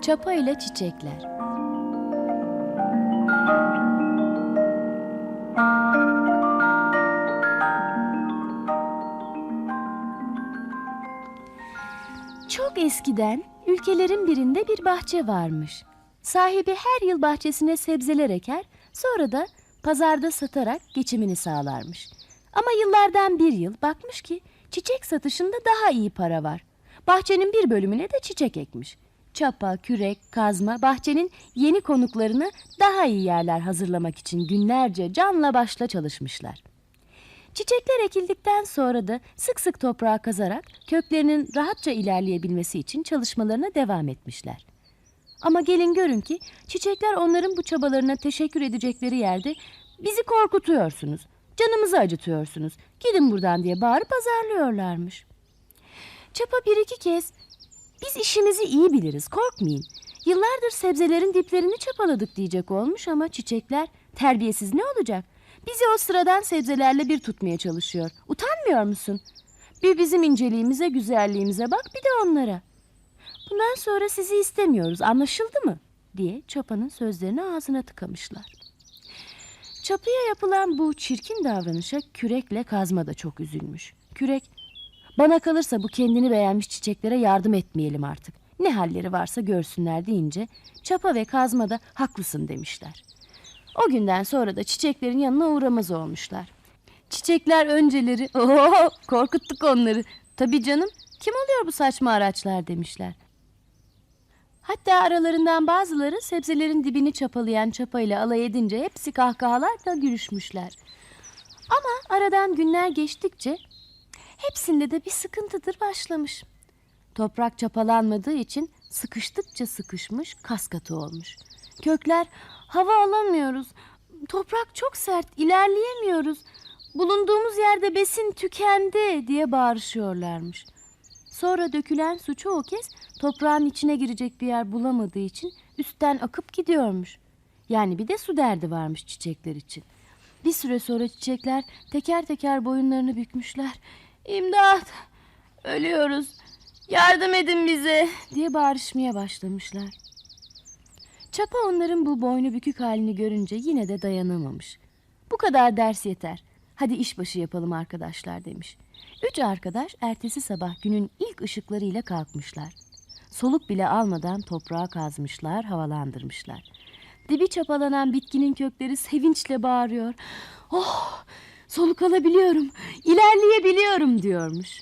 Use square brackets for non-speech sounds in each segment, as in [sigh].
Çapa ile çiçekler. Çok eskiden ülkelerin birinde bir bahçe varmış. Sahibi her yıl bahçesine sebzeler eker, sonra da pazarda satarak geçimini sağlarmış. Ama yıllardan bir yıl bakmış ki çiçek satışında daha iyi para var. Bahçenin bir bölümüne de çiçek ekmiş. Çapa, kürek, kazma bahçenin yeni konuklarına daha iyi yerler hazırlamak için günlerce canla başla çalışmışlar. Çiçekler ekildikten sonra da sık sık toprağa kazarak köklerinin rahatça ilerleyebilmesi için çalışmalarına devam etmişler. Ama gelin görün ki çiçekler onların bu çabalarına teşekkür edecekleri yerde bizi korkutuyorsunuz, canımızı acıtıyorsunuz, gidin buradan diye bağırıp azarlıyorlarmış. Çapa bir iki kez biz işimizi iyi biliriz korkmayın. Yıllardır sebzelerin diplerini çapaladık diyecek olmuş ama çiçekler terbiyesiz ne olacak? Bizi o sıradan sebzelerle bir tutmaya çalışıyor. Utanmıyor musun? Bir bizim inceliğimize, güzelliğimize bak bir de onlara. Bundan sonra sizi istemiyoruz anlaşıldı mı? diye çapanın sözlerini ağzına tıkamışlar. Çapıya yapılan bu çirkin davranışa kürekle kazma da çok üzülmüş. Kürek, bana kalırsa bu kendini beğenmiş çiçeklere yardım etmeyelim artık. Ne halleri varsa görsünler deyince çapa ve kazma da haklısın demişler. O günden sonra da çiçeklerin yanına uğramaz olmuşlar. Çiçekler önceleri, [laughs] oho korkuttuk onları. Tabii canım, kim oluyor bu saçma araçlar demişler. Hatta aralarından bazıları sebzelerin dibini çapalayan çapayla alay edince hepsi kahkahalarla gülüşmüşler. Ama aradan günler geçtikçe hepsinde de bir sıkıntıdır başlamış. Toprak çapalanmadığı için sıkıştıkça sıkışmış, kas katı olmuş. Kökler hava alamıyoruz. Toprak çok sert, ilerleyemiyoruz. Bulunduğumuz yerde besin tükendi diye bağırışıyorlarmış. Sonra dökülen su çoğu kez toprağın içine girecek bir yer bulamadığı için üstten akıp gidiyormuş. Yani bir de su derdi varmış çiçekler için. Bir süre sonra çiçekler teker teker boyunlarını bükmüşler. İmdat! Ölüyoruz. Yardım edin bize diye bağırışmaya başlamışlar. Çapa onların bu boynu bükük halini görünce yine de dayanamamış. Bu kadar ders yeter. Hadi işbaşı yapalım arkadaşlar demiş. Üç arkadaş ertesi sabah günün ilk ışıklarıyla kalkmışlar. Soluk bile almadan toprağa kazmışlar, havalandırmışlar. Dibi çapalanan bitkinin kökleri sevinçle bağırıyor. Oh, soluk alabiliyorum, ilerleyebiliyorum diyormuş.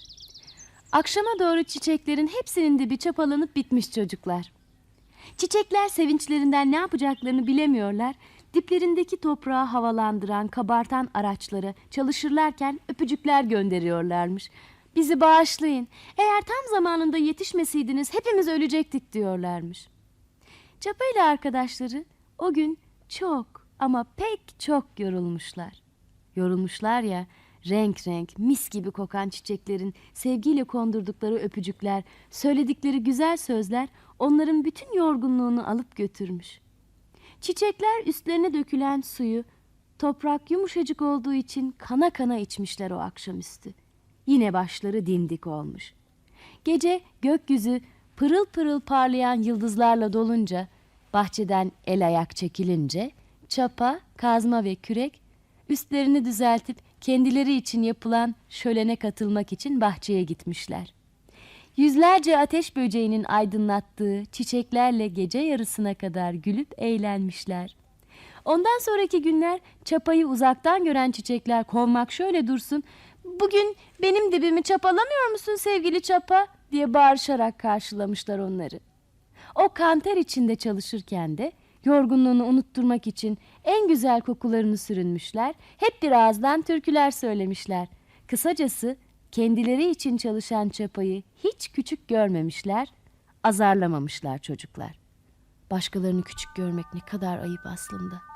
Akşama doğru çiçeklerin hepsinin dibi çapalanıp bitmiş çocuklar. Çiçekler sevinçlerinden ne yapacaklarını bilemiyorlar. Diplerindeki toprağı havalandıran, kabartan araçlara çalışırlarken öpücükler gönderiyorlarmış. Bizi bağışlayın. Eğer tam zamanında yetişmeseydiniz hepimiz ölecektik diyorlarmış. Çapa ile arkadaşları o gün çok ama pek çok yorulmuşlar. Yorulmuşlar ya renk renk mis gibi kokan çiçeklerin sevgiyle kondurdukları öpücükler, söyledikleri güzel sözler onların bütün yorgunluğunu alıp götürmüş. Çiçekler üstlerine dökülen suyu toprak yumuşacık olduğu için kana kana içmişler o akşamüstü. Yine başları dimdik olmuş. Gece gökyüzü pırıl pırıl parlayan yıldızlarla dolunca, bahçeden el ayak çekilince, çapa, kazma ve kürek üstlerini düzeltip kendileri için yapılan şölene katılmak için bahçeye gitmişler. Yüzlerce ateş böceğinin aydınlattığı çiçeklerle gece yarısına kadar gülüp eğlenmişler. Ondan sonraki günler çapayı uzaktan gören çiçekler kovmak şöyle dursun. Bugün benim dibimi çapalamıyor musun sevgili çapa diye bağırışarak karşılamışlar onları. O kanter içinde çalışırken de yorgunluğunu unutturmak için en güzel kokularını sürünmüşler. Hep bir ağızdan türküler söylemişler. Kısacası kendileri için çalışan çapayı hiç küçük görmemişler, azarlamamışlar çocuklar. Başkalarını küçük görmek ne kadar ayıp aslında.